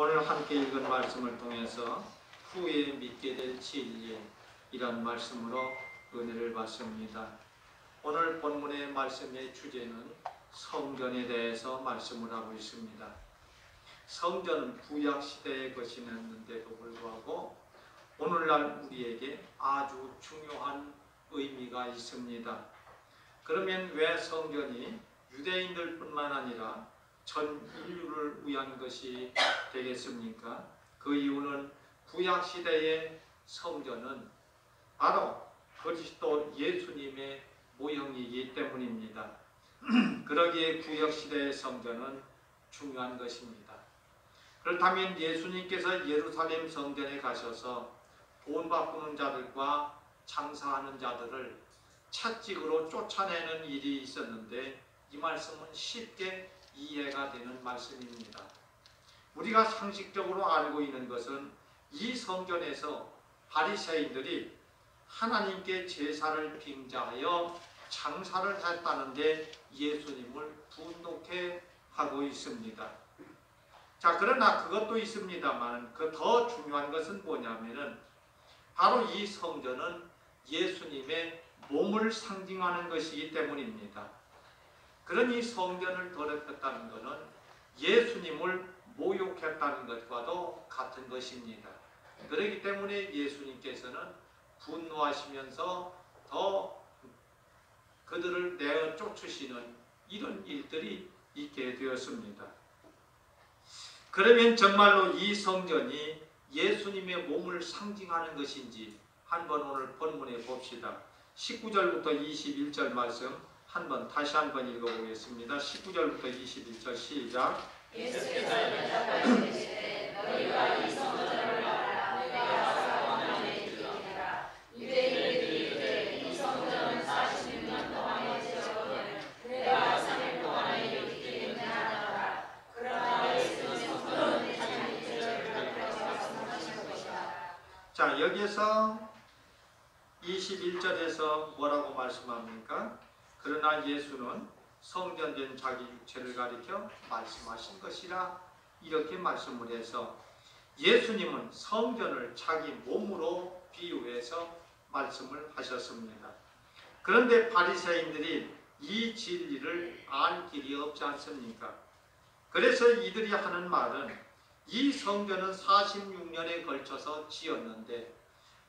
오늘 함께 읽은 말씀을 통해서 후에 믿게 될 진리 이란 말씀으로 은혜를 받습니다. 오늘 본문의 말씀의 주제는 성전에 대해서 말씀을 하고 있습니다. 성전은 구약 시대의 것이었는데도 불구하고 오늘날 우리에게 아주 중요한 의미가 있습니다. 그러면 왜 성전이 유대인들뿐만 아니라 전 인류를 위한 것이 되겠습니까? 그 이유는 구약 시대의 성전은 바로 그리스도 예수님의 모형이기 때문입니다. 그러기에 구약 시대의 성전은 중요한 것입니다. 그렇다면 예수님께서 예루살렘 성전에 가셔서 돈 바꾸는 자들과 장사하는 자들을 채찍으로 쫓아내는 일이 있었는데 이 말씀은 쉽게 이해가 되는 말씀입니다. 우리가 상식적으로 알고 있는 것은 이 성전에서 바리새인들이 하나님께 제사를 빙자하여 장사를 했다는데 예수님을 분독해 하고 있습니다. 자 그러나 그것도 있습니다만 그 더 중요한 것은 뭐냐면은 바로 이 성전은 예수님의 몸을 상징하는 것이기 때문입니다. 그러니 성전을 더럽혔다는 것은 예수님을 모욕했다는 것과도 같은 것입니다. 그렇기 때문에 예수님께서는 분노하시면서 더 그들을 내어 쫓으시는 이런 일들이 있게 되었습니다. 그러면 정말로 이 성전이 예수님의 몸을 상징하는 것인지 한번 오늘 본문에 봅시다. 19절부터 21절 말씀 한번 다시 한번 읽어보겠습니다. 19절부터 21절 시작. 예수께서 대답하시되 너희가 이 성전을 말하라 내가 사원하에 이르리라 유대인들이 이르되 이 성전은 46년 동안의 지역을 내가 3일 동안에 이루기 하노라 그러나 예수는 성전은 자기 죄를 갚으라고 말씀하신 것이다 자 여기에서 21절에서 뭐라고 말씀합니까? 그러나 예수는 성전된 자기 가리켜 말씀하신 것이라 이렇게 말씀을 해서 예수님은 성전을 자기 몸으로 비유해서 말씀을 하셨습니다. 그런데 바리새인들이 이 진리를 알 길이 없지 않습니까? 그래서 이들이 하는 말은 이 성전은 46년에 걸쳐서 지었는데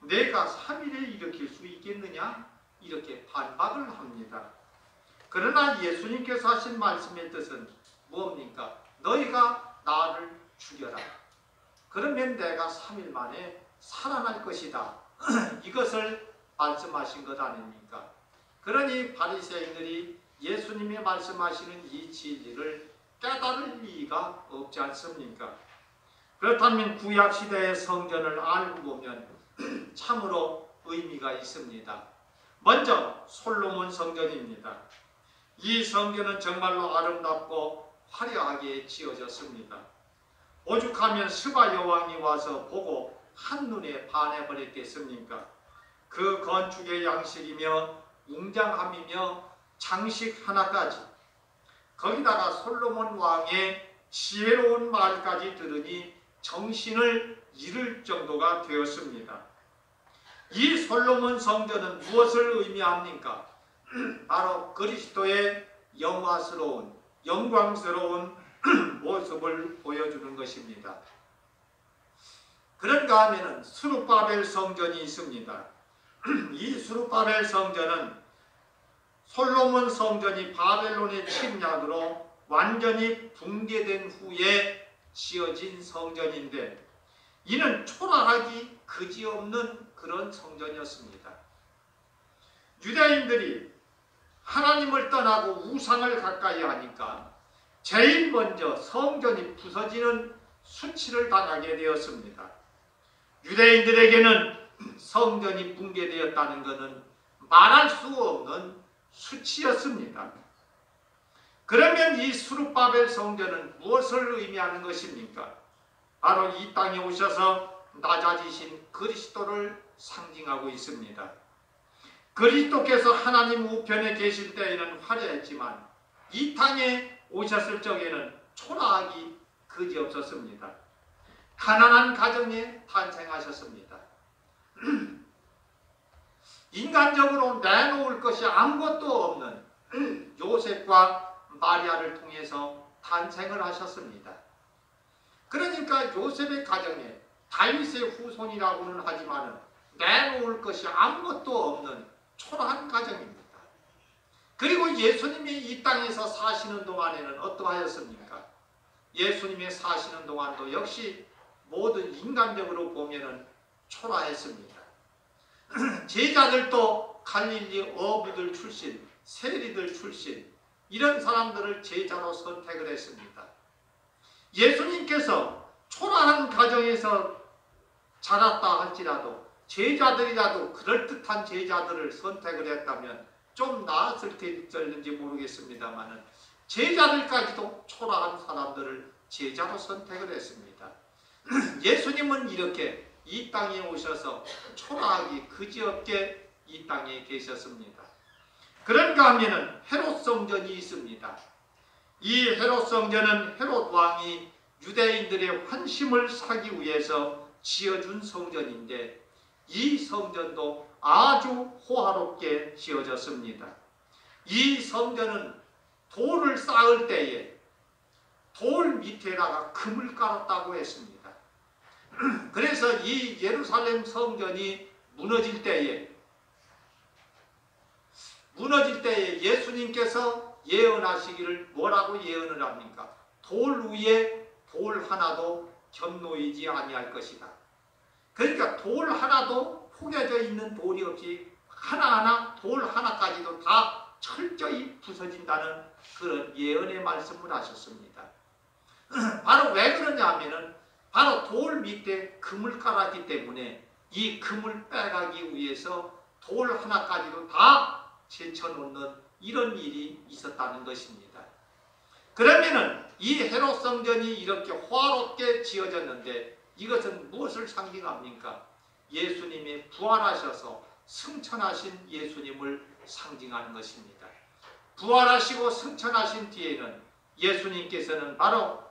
내가 3일에 일으킬 수 있겠느냐? 이렇게 반박을 합니다. 그러나 예수님께서 하신 말씀의 뜻은 뭡니까? 너희가 나를 죽여라. 그러면 내가 3일 만에 살아날 것이다. 이것을 말씀하신 것 아닙니까? 그러니 바리새인들이 예수님이 말씀하시는 이 진리를 깨달을 리가 없지 않습니까? 그렇다면 구약 시대의 성전을 알고 보면 참으로 의미가 있습니다. 먼저 솔로몬 성전입니다. 이 성전은 정말로 아름답고 화려하게 지어졌습니다. 오죽하면 스바 여왕이 와서 보고 한눈에 반해버렸겠습니까? 그 건축의 양식이며 웅장함이며 장식 하나까지 거기다가 솔로몬 왕의 지혜로운 말까지 들으니 정신을 잃을 정도가 되었습니다. 이 솔로몬 성전은 무엇을 의미합니까? 바로 그리스도의 영화스러운 영광스러운 모습을 보여주는 것입니다. 그런가 하면 수르바벨 성전이 있습니다. 이 수르바벨 성전은 솔로몬 성전이 바벨론의 침략으로 완전히 붕괴된 후에 지어진 성전인데 이는 초라하기 그지없는 그런 성전이었습니다. 유대인들이 하나님을 떠나고 우상을 가까이 하니까 제일 먼저 성전이 부서지는 수치를 당하게 되었습니다. 유대인들에게는 성전이 붕괴되었다는 것은 말할 수 없는 수치였습니다. 그러면 이 수르바벨 성전은 무엇을 의미하는 것입니까? 바로 이 땅에 오셔서 낮아지신 그리스도를 상징하고 있습니다. 그리스도께서 하나님 우편에 계실 때에는 화려했지만 이 땅에 오셨을 적에는 초라하기 그지없었습니다. 가난한 가정에 탄생하셨습니다. 인간적으로 내놓을 것이 아무것도 없는 요셉과 마리아를 통해서 탄생을 하셨습니다. 그러니까 요셉의 가정에 다윗의 후손이라고는 하지만 내놓을 것이 아무것도 없는 초라한 가정입니다. 그리고 예수님이 이 땅에서 사시는 동안에는 어떠하였습니까? 예수님의 사시는 동안도 역시 모든 인간적으로 보면은 초라했습니다. 제자들도 갈릴리 어부들 출신, 세리들 출신 이런 사람들을 제자로 선택을 했습니다. 예수님께서 초라한 가정에서 자랐다 할지라도 제자들이라도 그럴듯한 제자들을 선택을 했다면 좀 나았을 텐지 모르겠습니다만은 제자들까지도 초라한 사람들을 제자로 선택을 했습니다. 예수님은 이렇게 이 땅에 오셔서 초라하기 그지없게 이 땅에 계셨습니다. 그런가 하면은 헤롯 성전이 있습니다. 이 헤롯 성전은 헤롯 왕이 유대인들의 환심을 사기 위해서 지어준 성전인데 이 성전도 아주 호화롭게 지어졌습니다. 이 성전은 돌을 쌓을 때에 돌 밑에다가 금을 깔았다고 했습니다. 그래서 이 예루살렘 성전이 무너질 때에 무너질 때에 예수님께서 예언하시기를 뭐라고 예언을 합니까? 돌 위에 돌 하나도 견놓이지 아니할 것이다. 그러니까 돌 하나도 포개져 있는 돌이 없이 하나하나 돌 하나까지도 다 철저히 부서진다는 그런 예언의 말씀을 하셨습니다. 바로 왜 그러냐 하면은 바로 돌 밑에 금을 깔았기 때문에 이 금을 빼가기 위해서 돌 하나까지도 다 제쳐놓는 이런 일이 있었다는 것입니다. 그러면은 이 헤롯 성전이 이렇게 화롭게 지어졌는데 이것은 무엇을 상징합니까? 예수님이 부활하셔서 승천하신 예수님을 상징하는 것입니다. 부활하시고 승천하신 뒤에는 예수님께서는 바로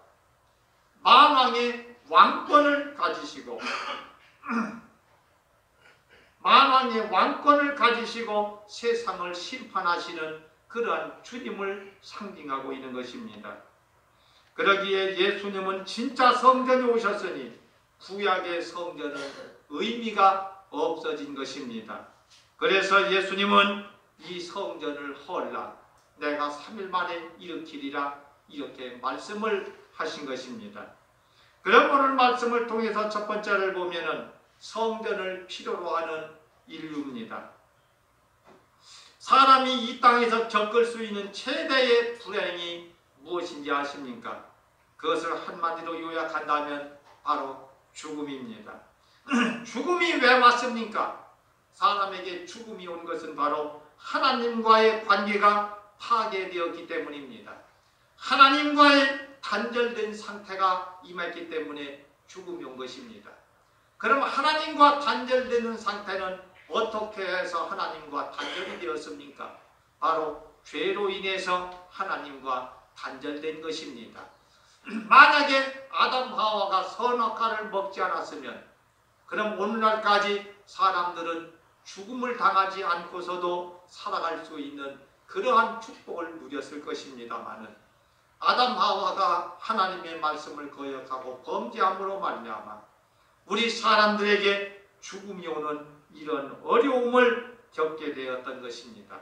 만왕의 왕권을 가지시고 만왕의 왕권을 가지시고 세상을 심판하시는 그러한 주님을 상징하고 있는 것입니다. 그러기에 예수님은 진짜 성전에 오셨으니 구약의 성전은 의미가 없어진 것입니다. 그래서 예수님은 이 성전을 헐라 내가 3일 만에 일으키리라 이렇게 말씀을 하신 것입니다. 그런 오늘 말씀을 통해서 첫 번째를 보면은 성전을 필요로 하는 인류입니다. 사람이 이 땅에서 겪을 수 있는 최대의 불행이 무엇인지 아십니까? 그것을 한마디로 요약한다면 바로 죽음입니다. 죽음이 왜 왔습니까? 사람에게 죽음이 온 것은 바로 하나님과의 관계가 파괴되었기 때문입니다. 하나님과의 단절된 상태가 임했기 때문에 죽음이 온 것입니다. 그럼 하나님과 단절되는 상태는 어떻게 해서 하나님과 단절이 되었습니까? 바로 죄로 인해서 하나님과 단절된 것입니다. 만약에 아담 하와가 선악과를 먹지 않았으면 그럼 오늘날까지 사람들은 죽음을 당하지 않고서도 살아갈 수 있는 그러한 축복을 누렸을 것입니다마는 아담 하와가 하나님의 말씀을 거역하고 범죄함으로 말미암아 우리 사람들에게 죽음이 오는 이런 어려움을 겪게 되었던 것입니다.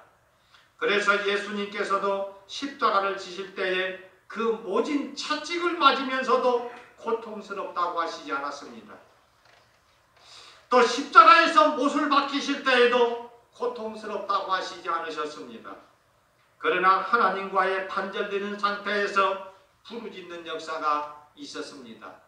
그래서 예수님께서도 십자가를 지실 때에 그 모진 채찍을 맞으면서도 고통스럽다고 하시지 않았습니다. 또 십자가에서 못을 박히실 때에도 고통스럽다고 하시지 않으셨습니다. 그러나 하나님과의 단절되는 상태에서 부르짖는 역사가 있었습니다.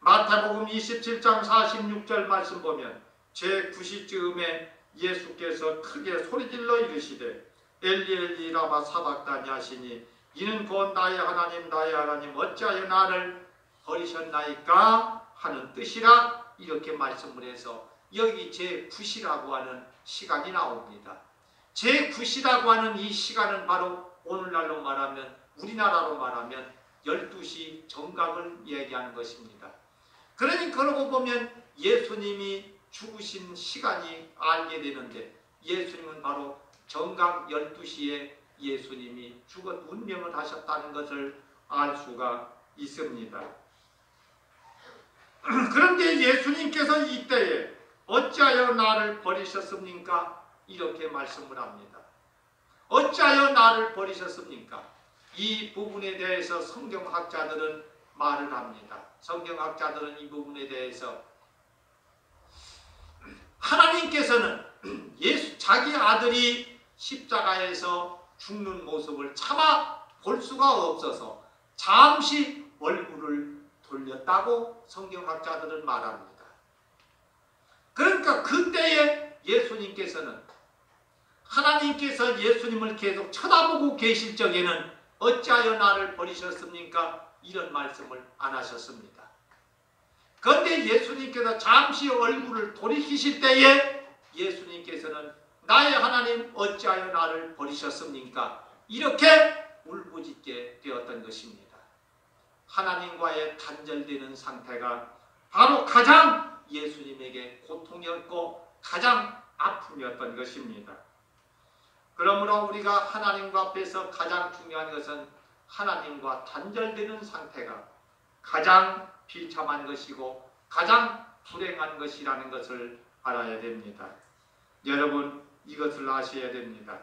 마태복음 27장 46절 말씀 보면 제9시쯤에 예수께서 크게 소리질러 이르시되 엘리 엘리 라마 사박다니 하시니 이는 곧 나의 하나님 나의 하나님 어찌하여 나를 버리셨나이까 하는 뜻이라 이렇게 말씀을 해서 여기 제9시라고 하는 시간이 나옵니다. 제9시라고 하는 이 시간은 바로 오늘날로 말하면 우리나라로 말하면 12시 정각을 얘기하는 것입니다. 그러니 그러고 보면 예수님이 죽으신 시간이 알게 되는데 예수님은 바로 정각 12시에 예수님이 죽은 운명을 하셨다는 것을 알 수가 있습니다. 그런데 예수님께서 이때에 어찌하여 나를 버리셨습니까? 이렇게 말씀을 합니다. 어찌하여 나를 버리셨습니까? 이 부분에 대해서 성경학자들은 말을 합니다. 성경학자들은 이 부분에 대해서 하나님께서는 예수 자기 아들이 십자가에서 죽는 모습을 참아 볼 수가 없어서 잠시 얼굴을 돌렸다고 성경학자들은 말합니다. 그러니까 그때에 예수님께서는 하나님께서 예수님을 계속 쳐다보고 계실 적에는 어찌하여 나를 버리셨습니까? 이런 말씀을 안 하셨습니다. 그런데 예수님께서 잠시 얼굴을 돌이키실 때에 예수님께서는 나의 하나님 어찌하여 나를 버리셨습니까? 이렇게 울부짖게 되었던 것입니다. 하나님과의 단절되는 상태가 바로 가장 예수님에게 고통이었고 가장 아픔이었던 것입니다. 그러므로 우리가 하나님과 앞에서 가장 중요한 것은 하나님과 단절되는 상태가 가장 비참한 것이고 가장 불행한 것이라는 것을 알아야 됩니다. 여러분 이것을 아셔야 됩니다.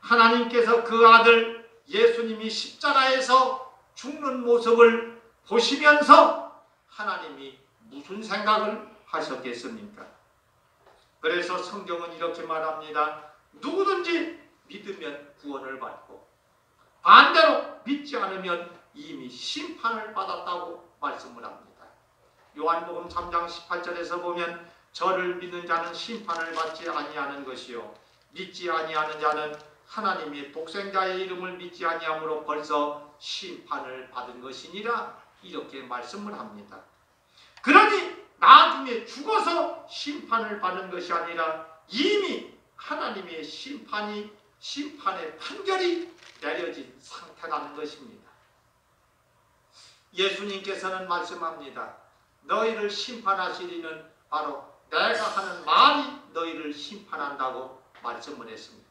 하나님께서 그 아들 예수님이 십자가에서 죽는 모습을 보시면서 하나님이 무슨 생각을 하셨겠습니까? 그래서 성경은 이렇게 말합니다. 누구든지 믿으면 구원을 받고 반대로 믿지 않으면 이미 심판을 받았다고 말씀을 합니다. 요한복음 3장 18절에서 보면 저를 믿는 자는 심판을 받지 아니하는 것이요 믿지 아니하는 자는 하나님이 독생자의 이름을 믿지 아니함으로 벌써 심판을 받은 것이니라 이렇게 말씀을 합니다. 그러니 나중에 죽어서 심판을 받는 것이 아니라 이미 하나님의 심판이 심판의 판결이 내려진 상태라는 것입니다. 예수님께서는 말씀합니다. 너희를 심판하시리는 바로 내가 하는 말이 너희를 심판한다고 말씀을 했습니다.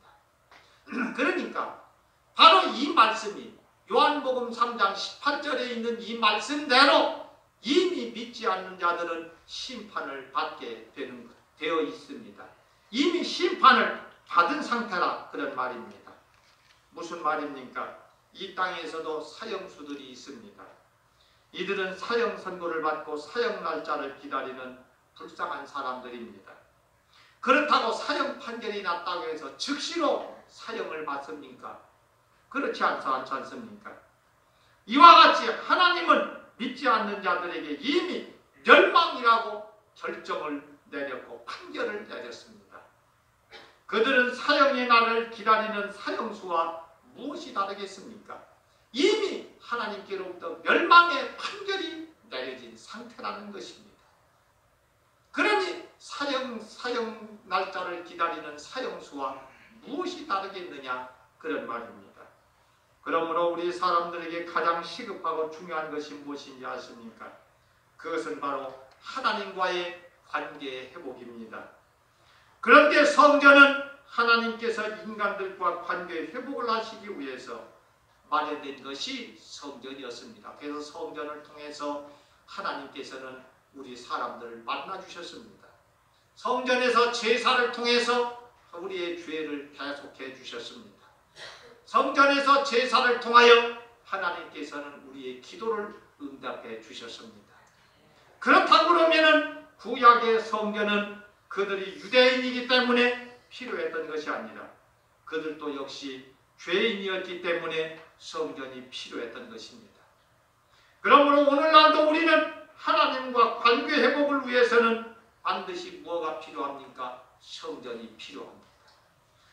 그러니까 바로 이 말씀이 요한복음 3장 18절에 있는 이 말씀대로 이미 믿지 않는 자들은 심판을 받게 되는, 되어 있습니다. 이미 심판을 받은 상태라 그런 말입니다. 무슨 말입니까? 이 땅에서도 사형수들이 있습니다. 이들은 사형 선고를 받고 사형 날짜를 기다리는 불쌍한 사람들입니다. 그렇다고 사형 판결이 났다고 해서 즉시로 사형을 받습니까? 그렇지 않습니까? 이와 같이 하나님은 믿지 않는 자들에게 이미 멸망이라고 결정을 내렸고 판결을 내렸습니다. 그들은 사형의 날을 기다리는 사형수와 무엇이 다르겠습니까? 이미 하나님께로부터 멸망의 판결이 내려진 상태라는 것입니다. 그러니 사형 사형 날짜를 기다리는 사형수와 무엇이 다르겠느냐 그런 말입니다. 그러므로 우리 사람들에게 가장 시급하고 중요한 것이 무엇인지 아십니까? 그것은 바로 하나님과의 관계 회복입니다. 그런데 성전은 하나님께서 인간들과 관계 회복을 하시기 위해서 마련된 것이 성전이었습니다. 그래서 성전을 통해서 하나님께서는 우리 사람들을 만나 주셨습니다. 성전에서 제사를 통해서 우리의 죄를 대속해 주셨습니다. 성전에서 제사를 통하여 하나님께서는 우리의 기도를 응답해 주셨습니다. 그렇다고 그러면은 구약의 성전은 그들이 유대인이기 때문에 필요했던 것이 아니라 그들도 역시 죄인이었기 때문에 성전이 필요했던 것입니다. 그러므로 오늘날도 우리는 하나님과 관계 회복을 위해서는 반드시 무엇가 필요합니까? 성전이 필요합니다.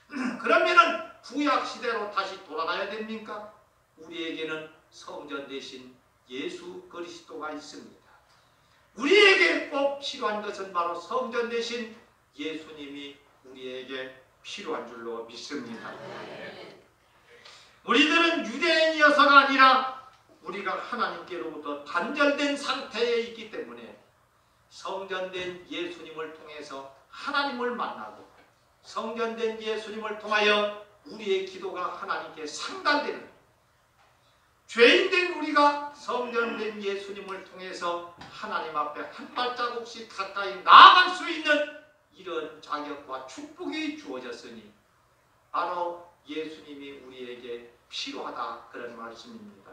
그러면은 구약 시대로 다시 돌아가야 됩니까? 우리에게는 성전 대신 예수 그리스도가 있습니다. 우리에게 꼭 필요한 것은 바로 성전 대신 예수님이 우리에게 필요한 줄로 믿습니다. 우리들은 유대인이어서가 아니라 우리가 하나님께로부터 단절된 상태에 있기 때문에 성전된 예수님을 통해서 하나님을 만나고 성전된 예수님을 통하여 우리의 기도가 하나님께 상달되는 죄인된 우리가 성전된 예수님을 통해서 하나님 앞에 한 발자국씩 가까이 나아갈 수 있는 이런 자격과 축복이 주어졌으니 바로 예수님이 우리에게 필요하다 그런 말씀입니다.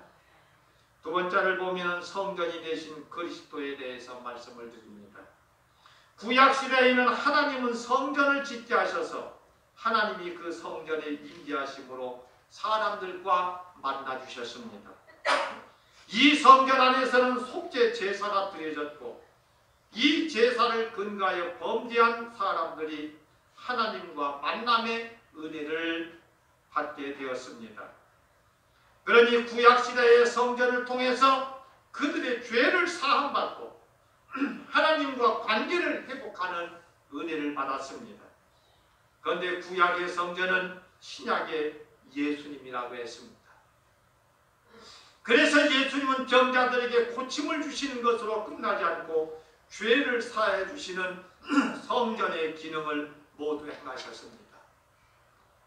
두 번째를 보면 성전이 되신 그리스도에 대해서 말씀을 드립니다. 구약 시대에는 하나님은 성전을 짓게 하셔서 하나님이 그 성전에 임재하심으로 사람들과 만나 주셨습니다. 이 성전 안에서는 속죄 제사가 드려졌고 이 제사를 근거하여 범죄한 사람들이 하나님과 만남의 은혜를 받게 되었습니다. 그러니 구약 시대의 성전을 통해서 그들의 죄를 사함받고 하나님과 관계를 회복하는 은혜를 받았습니다. 그런데 구약의 성전은 신약의 예수님이라고 했습니다. 그래서 예수님은 병자들에게 고침을 주시는 것으로 끝나지 않고 죄를 사해 주시는 성전의 기능을 모두 행하셨습니다.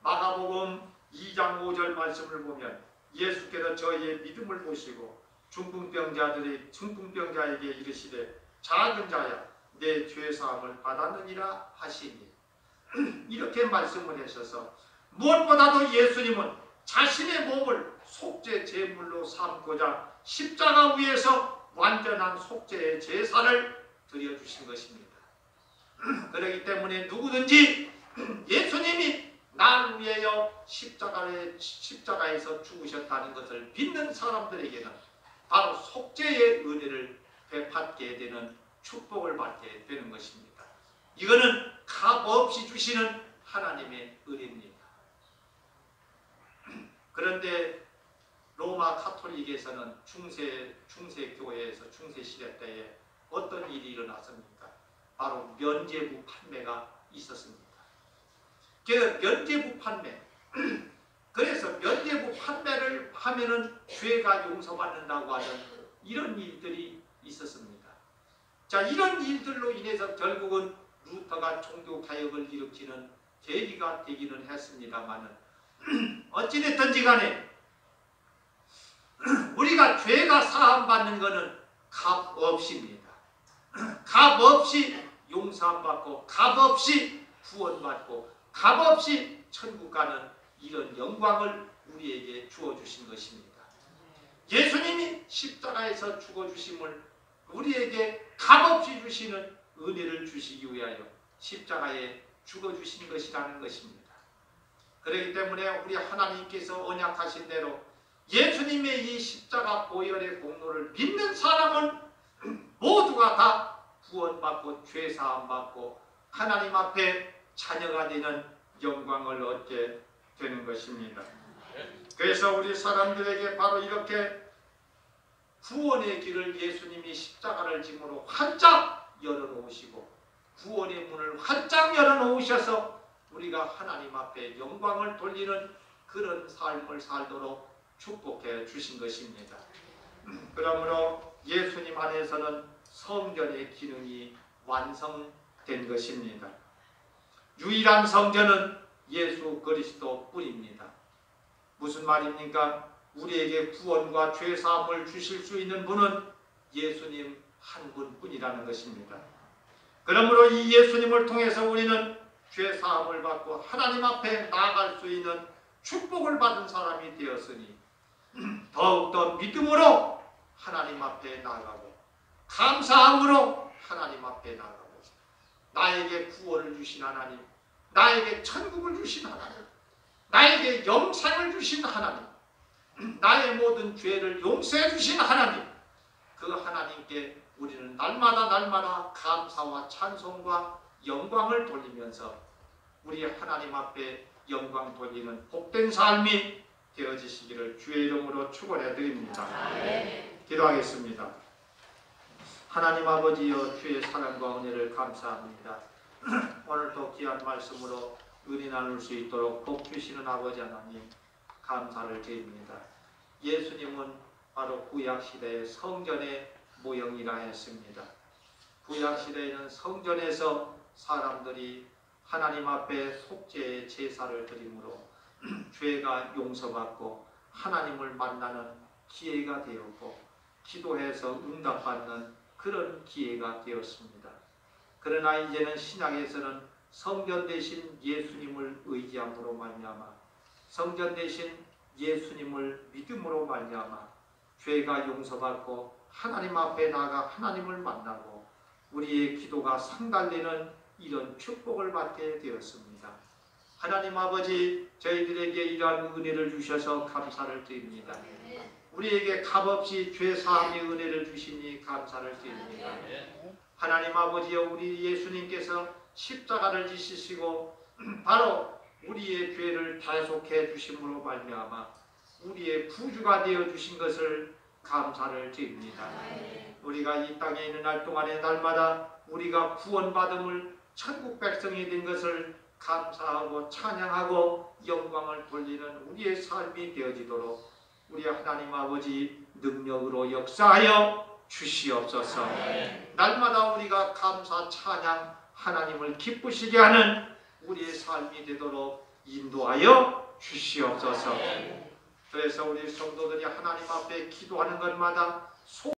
마가복음 2장 5절 말씀을 보면 예수께서 저희의 믿음을 보시고 중풍병자들이 중풍병자에게 이르시되 작은 자야 내 죄 사함을 받았느니라 하시니 이렇게 말씀을 하셔서 무엇보다도 예수님은 자신의 몸을 속죄 제물로 삼고자 십자가 위에서 완전한 속죄의 제사를 드려 주신 것입니다. 그렇기 때문에 누구든지 예수님이 날 위하여 십자가에, 십자가에서 죽으셨다는 것을 믿는 사람들에게는 바로 속죄의 은혜를 베받게 되는 축복을 받게 되는 것입니다. 이거는 값 없이 주시는 하나님의 은혜입니다. 그런데 로마 카톨릭에서는 중세 중세 교회에서 중세 시대 때에 어떤 일이 일어났습니까? 바로 면제부 판매가 있었습니다. 그 면제부 판매. 그래서 면제부 판매를 하면은 죄가 용서받는다고 하는 이런 일들이 있었습니다. 자, 이런 일들로 인해서 결국은 루터가 종교 개혁을 일으키는 계기가 되기는 했습니다만은 어찌됐든지 간에 우리가 죄가 사함받는 것은 값 없이입니다. 값 없이 용서받고 값 없이 구원받고 값 없이 천국 가는 이런 영광을 우리에게 주어 주신 것입니다. 예수님이 십자가에서 죽어 주심을 우리에게 값 없이 주시는 은혜를 주시기 위하여 십자가에 죽어 주신 것이라는 것입니다. 그렇기 때문에 우리 하나님께서 언약하신 대로 예수님의 이 십자가 보혈의 공로를 믿는 사람은 모두가 다 구원받고 죄사함 받고 하나님 앞에 자녀가 되는 영광을 얻게 되는 것입니다. 그래서 우리 사람들에게 바로 이렇게 구원의 길을 예수님이 십자가를 짐으로 활짝 열어놓으시고 구원의 문을 활짝 열어놓으셔서 우리가 하나님 앞에 영광을 돌리는 그런 삶을 살도록 축복해 주신 것입니다. 그러므로 예수님 안에서는 성전의 기능이 완성된 것입니다. 유일한 성전은 예수 그리스도 뿐입니다. 무슨 말입니까? 우리에게 구원과 죄 사함을 주실 수 있는 분은 예수님 한 분뿐이라는 것입니다. 그러므로 이 예수님을 통해서 우리는 죄 사함을 받고 하나님 앞에 나아갈 수 있는 축복을 받은 사람이 되었으니 더욱더 믿음으로 하나님 앞에 나아가고 감사함으로 하나님 앞에 나아가고 나에게 구원을 주신 하나님 나에게 천국을 주신 하나님 나에게 영생을 주신 하나님 나의 모든 죄를 용서해 주신 하나님 그 하나님께 우리는 날마다 날마다 감사와 찬송과 영광을 돌리면서 우리 하나님 앞에 영광 돌리는 복된 삶이 되어지시기를 주의 이름으로 축원해 드립니다. 기도하겠습니다. 하나님 아버지여 주의 사랑과 은혜를 감사합니다. 오늘도 귀한 말씀으로 은혜 나눌 수 있도록 복 주시는 아버지 하나님 감사를 드립니다. 예수님은 바로 구약 시대의 성전의 모형이라 했습니다. 구약 시대에는 성전에서 사람들이 하나님 앞에 속죄의 제사를 드림으로 죄가 용서받고 하나님을 만나는 기회가 되었고 기도해서 응답받는 그런 기회가 되었습니다. 그러나 이제는 신약에서는 성전 대신 예수님을 의지함으로 말미암아 성전 대신 예수님을 믿음으로 말미암아 죄가 용서받고 하나님 앞에 나가 하나님을 만나고 우리의 기도가 상달되는 이런 축복을 받게 되었습니다. 하나님 아버지 저희들에게 이러한 은혜를 주셔서 감사를 드립니다. 우리에게 값없이 죄 사함의 은혜를 주시니 감사를 드립니다. 하나님 아버지여 우리 예수님께서 십자가를 지시시고 바로 우리의 죄를 대속해 주심으로 말미암아 우리의 구주가 되어 주신 것을 감사를 드립니다. 우리가 이 땅에 있는 날 동안에 날마다 우리가 구원받음을 천국 백성이 된 것을 감사하고 찬양하고 영광을 돌리는 우리의 삶이 되어지도록 우리 하나님 아버지 능력으로 역사하여 주시옵소서. 날마다 우리가 감사 찬양 하나님을 기쁘시게 하는 우리의 삶이 되도록 인도하여 주시옵소서. 그래서 우리 성도들이 하나님 앞에 기도하는 것마다